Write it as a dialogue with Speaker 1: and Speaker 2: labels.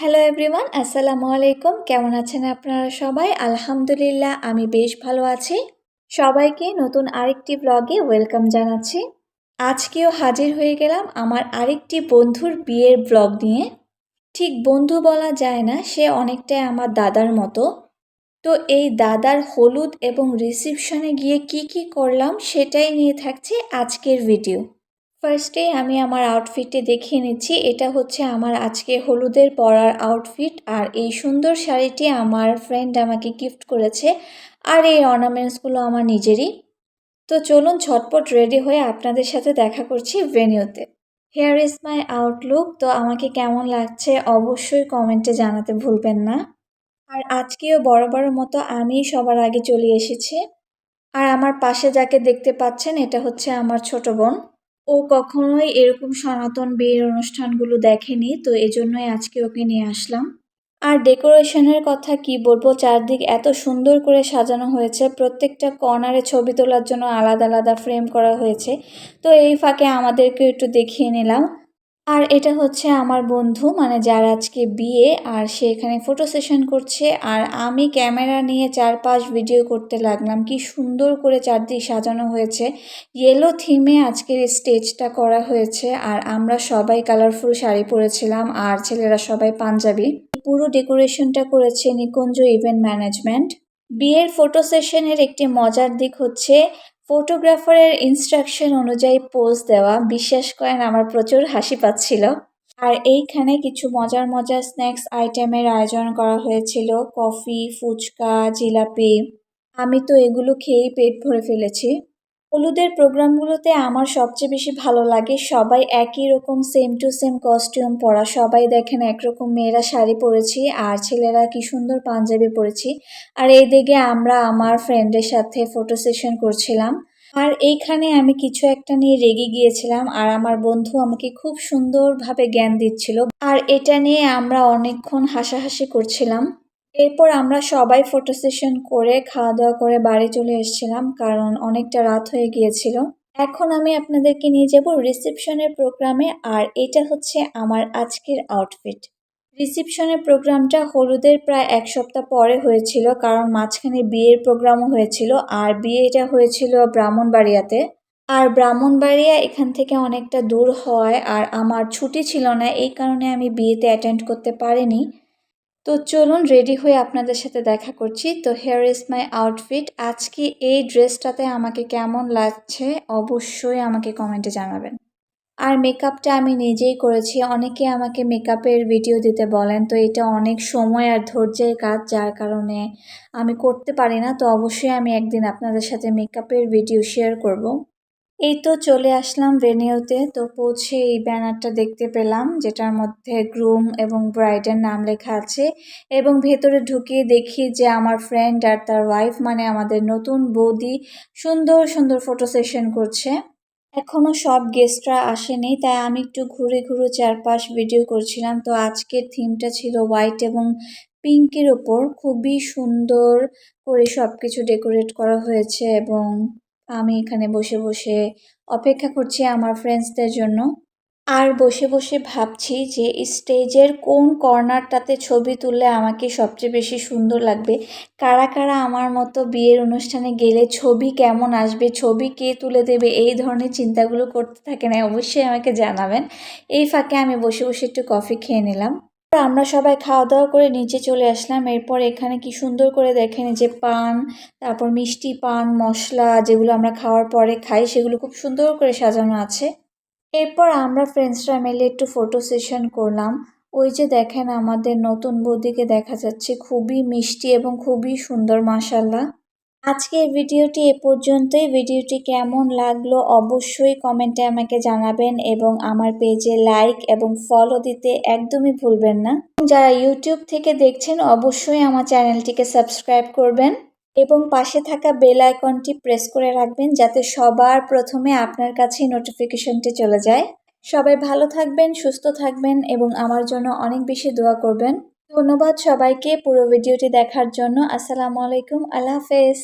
Speaker 1: Hello everyone আসসালামু আলাইকুম কেমন আছেন আপনারা সবাই? আলহামদুলিল্লাহ, আমি বেশ ভালো আছি। সবাইকে নতুন আরেকটি ব্লগে ওয়েলকাম জানাচ্ছি। আজকেও হাজির হয়ে গেলাম আমার আরেকটি বন্ধুর বিয়ের ব্লগ নিয়ে। ঠিক বন্ধু বলা যায় না, সে অনেকটাই আমার দাদার মতো। তো এই দাদার হলুদ এবং রিসিপশনে গিয়ে কি কি করলাম, সেটাই নিয়ে থাকছে আজকের ভিডিও ফার্স্টে আমি আমার আউটফিটটি দেখিয়ে নিচ্ছি। এটা হচ্ছে আমার আজকে হলুদের পরার আউটফিট আর এই সুন্দর শাড়িটি আমার ফ্রেন্ড আমাকে গিফট করেছে আর এই অর্নামেন্টসগুলো আমার নিজেরই। তো চলুন ঝটপট রেডি হয়ে আপনাদের সাথে দেখা করছি ভেনিউতে হেয়ার ইজ মাই আউটলুক তো আমাকে কেমন লাগছে অবশ্যই কমেন্টে জানাতে ভুলবেন না। আর আজকেও বড় বড় মতো আমি সবার আগে চলে এসেছি। আর আমার পাশে যাকে দেখতে পাচ্ছেন, এটা হচ্ছে আমার ছোট বোন। ও কখনোই এরকম সনাতন বিয়ের অনুষ্ঠানগুলো দেখেনি, তো এজন্যই আজকে ওকে নিয়ে আসলাম। আর ডেকোরেশনের কথা কি বলব, চারদিক এত সুন্দর করে সাজানো হয়েছে, প্রত্যেকটা কর্নারে ছবি তোলার জন্য আলাদা আলাদা ফ্রেম করা হয়েছে। তো এই ফাঁকে আমাদেরকে একটু দেখিয়ে নিলাম। আর এটা হচ্ছে আমার বন্ধু মানে যার আজকে বিয়ে, আর সে এখানে ফটো সেশন করছে, আর আমি ক্যামেরা নিয়ে চারপাশ ভিডিও করতে লাগলাম। কি সুন্দর করে চারদিক সাজানো হয়েছে। ইয়েলো থিমে আজকের স্টেজটা করা হয়েছে, আর আমরা সবাই কালারফুল শাড়ি পরেছিলাম, আর ছেলেরা সবাই পাঞ্জাবি। পুরো ডেকোরেশনটা করেছে নিকুঞ্জ ইভেন্ট ম্যানেজমেন্ট বিয়ের ফটো সেশনের একটি মজার দিক হচ্ছে ফটোগ্রাফারের ইনস্ট্রাকশন অনুযায়ী পোজ দেওয়া, বিশ্বাস করেন আমার প্রচুর হাসি পাচ্ছিল। আর এইখানে কিছু মজার মজার স্ন্যাক্স আইটেমের আয়োজন করা হয়েছিল কফি ফুচকা, জিলাপি। আমি তো এগুলো খেয়েই পেট ভরে ফেলেছি। হলুদের প্রোগ্রামগুলোতে আমার সবচেয়ে বেশি ভালো লাগে। সবাই একই রকম সেম টু সেম কস্টিউম পরা। সবাই দেখেন একরকম মেয়েরা শাড়ি পরেছি আর ছেলেরা কি সুন্দর পাঞ্জাবি পরেছি। আর এই দিকে আমরা আমার ফ্রেন্ডের সাথে ফটো সেশন করছিলাম। আর এইখানে আমি কিছু একটা নিয়ে রেগে গিয়েছিলাম আর আমার বন্ধু আমাকে খুব সুন্দরভাবে জ্ঞান দিচ্ছিল। আর এটা নিয়ে আমরা অনেকক্ষণ হাসাহাসি করছিলাম। এরপর আমরা সবাই ফটো সেশন করে খাওয়া দাওয়া করে বাড়ি চলে এসেছিলাম, কারণ অনেকটা রাত হয়ে গিয়েছিল। এখন আমি আপনাদেরকে নিয়ে যাব রিসেপশনের প্রোগ্রামে আর এটা হচ্ছে আমার আজকের আউটফিট রিসেপশনের প্রোগ্রামটা হলুদের প্রায় এক সপ্তাহ পরে হয়েছিল, কারণ মাঝখানে বিয়ের প্রোগ্রামও হয়েছিল, আর বিয়েটা হয়েছিল ব্রাহ্মণবাড়িয়াতে। আর ব্রাহ্মণবাড়িয়া এখান থেকে অনেকটা দূর হয়, আর আমার ছুটি ছিল না, এই কারণে আমি বিয়েতে অ্যাটেন্ড করতে পারিনি। তো চলুন রেডি হয়ে আপনাদের সাথে দেখা করছি। তো হেয়ার ইজ মাই আউটফিট আজকে এই ড্রেসটাতে আমাকে কেমন লাগছে অবশ্যই আমাকে কমেন্টে জানাবেন। আর মেকআপটা আমি নিজেই করেছি। অনেকে আমাকে মেকআপের ভিডিও দিতে বলেন, তো এটা অনেক সময় আর ধৈর্যের কাজ, যার কারণে আমি করতে পারি না। তো অবশ্যই আমি একদিন আপনাদের সাথে মেকআপের ভিডিও শেয়ার করব। এই তো চলে আসলাম ভেনিউতে তো পৌঁছে এই ব্যানারটা দেখতে পেলাম, যেটার মধ্যে গ্রুম এবং ব্রাইডের নাম লেখা আছে। এবং ভেতরে ঢুকিয়ে দেখি যে আমার ফ্রেন্ড আর তার ওয়াইফ মানে আমাদের নতুন বৌদি, সুন্দর সুন্দর ফটো সেশন করছে। এখনও সব গেস্টরা আসেনি, তাই আমি একটু ঘুরে ঘুরে চারপাশ ভিডিও করছিলাম। তো আজকের থিমটা ছিল হোয়াইট এবং পিঙ্কের ওপর খুবই সুন্দর করে সব কিছু ডেকোরেট করা হয়েছে এবং আমি এখানে বসে বসে অপেক্ষা করছি আমার ফ্রেন্ডসদের জন্য। আর বসে বসে ভাবছি যে স্টেজের কোন কর্নারটাতে ছবি তুললে আমাকে সবচেয়ে বেশি সুন্দর লাগবে? কারা কারা আমার মতো বিয়ের অনুষ্ঠানে গেলে ছবি কেমন আসবে? ছবি কে তুলে দেবে? এই ধরনের চিন্তাগুলো করতে থাকে না অবশ্যই আমাকে জানাবেন। এই ফাঁকে আমি বসে বসে একটু কফি খেয়ে নিলাম। আমরা সবাই খাওয়া দাওয়া করে নিচে চলে আসলাম। এরপর এখানে কি সুন্দর করে দেখেন যে পান, তারপর মিষ্টি পান, মশলা যেগুলো আমরা খাওয়ার পরে খাই, সেগুলো খুব সুন্দর করে সাজানো আছে। এরপর আমরা ফ্রেন্ডসরা মিলে একটু ফটো সেশন করলাম। ওই যে দেখেন আমাদের নতুন বৌদিকে দেখা যাচ্ছে, খুবই মিষ্টি এবং খুবই সুন্দর মাসাল্লাহ আজকের ভিডিওটি এ পর্যন্তই। ভিডিওটি কেমন লাগল অবশ্যই কমেন্টে আমাকে জানাবেন এবং আমার পেজে লাইক এবং ফলো দিতে একদমই ভুলবেন না। যারা ইউটিউব থেকে দেখছেন, অবশ্যই আমার চ্যানেলটিকে সাবস্ক্রাইব করবেন এবং পাশে থাকা বেল আইকনটি প্রেস করে রাখবেন যাতে সবার প্রথমে আপনার কাছেই নোটিফিকেশনটি চলে যায়। সবাই ভালো থাকবেন, সুস্থ থাকবেন এবং আমার জন্য অনেক বেশি দোয়া করবেন। ধন্যবাদ সবাইকে পুরো ভিডিওটি দেখার জন্য। আসসালামু আলাইকুম। আল্লাহ হাফেজ।